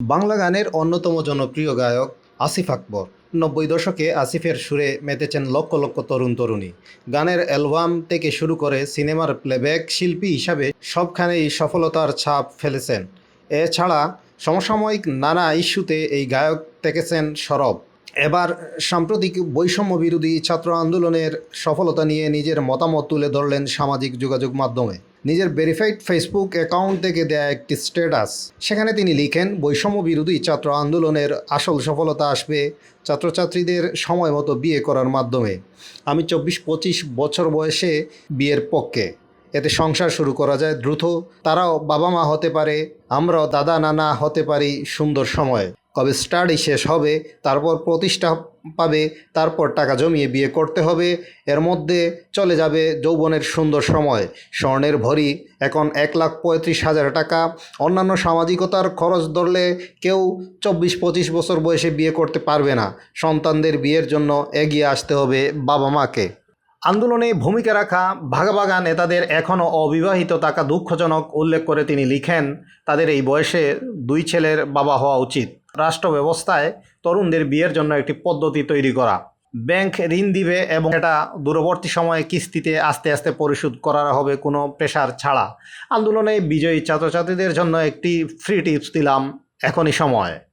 বাংলা গানের অন্যতম জনপ্রিয় গায়ক আসিফ আকবর। নব্বই দশকে আসিফের সুরে মেতেছেন লক্ষ লক্ষ তরুণ তরুণী। গানের অ্যালবাম থেকে শুরু করে সিনেমার প্লেব্যাক শিল্পী হিসাবে সবখানেই সফলতার ছাপ ফেলেছেন। এছাড়া সমসাময়িক নানা ইস্যুতে এই গায়ক থেকেছেন সরব। এবার সাম্প্রতিক বৈষম্য বিরোধী ছাত্র আন্দোলনের সফলতা নিয়ে নিজের মতামত তুলে ধরলেন সামাজিক যোগাযোগ মাধ্যমে। নিজের ভেরিফাইড ফেসবুক অ্যাকাউন্ট থেকে দেয়া একটি স্ট্যাটাস সেখানে তিনি লিখেন, বৈষম্য বিরোধী ছাত্র আন্দোলনের আসল সফলতা আসবে ছাত্রছাত্রীদের সময় মতো বিয়ে করার মাধ্যমে। আমি চব্বিশ পঁচিশ বছর বয়সে বিয়ের পক্ষে। এতে সংসার শুরু করা যায় দ্রুত। তারাও বাবা মা হতে পারে, আমরাও দাদা নানা হতে পারি সুন্দর সময়ে। কবে স্টাডি শেষ হবে, তারপর প্রতিষ্ঠা পাবে, তারপর টাকা জমিয়ে বিয়ে করতে হবে, এর মধ্যে চলে যাবে যৌবনের সুন্দর সময়। স্বর্ণের ভরি, এখন এক লাখ পঁয়ত্রিশ হাজার টাকা। অন্যান্য সামাজিকতার খরচ ধরলে কেউ চব্বিশ পঁচিশ বছর বয়সে বিয়ে করতে পারবে না। সন্তানদের বিয়ের জন্য এগিয়ে আসতে হবে বাবা মাকে। আন্দোলনে ভূমিকা রাখা ভাগাভাগা নেতাদের এখনও অবিবাহিত থাকা দুঃখজনক উল্লেখ করে তিনি লিখেন, তাদের এই বয়সে দুই ছেলের বাবা হওয়া উচিত। রাষ্ট্র ব্যবস্থায় তরুণদের বিয়ের জন্য একটি পদ্ধতি তৈরি করা। ব্যাংক ঋণ দিবে এবং এটা দূরবর্তী সময়ে কিস্তিতে আস্তে আস্তে পরিশোধ করা হবে কোনো প্রেশার ছাড়া। আন্দোলনে বিজয়ী ছাত্রছাত্রীদের জন্য একটি ফ্রি টিপস দিলাম এখনই সময়।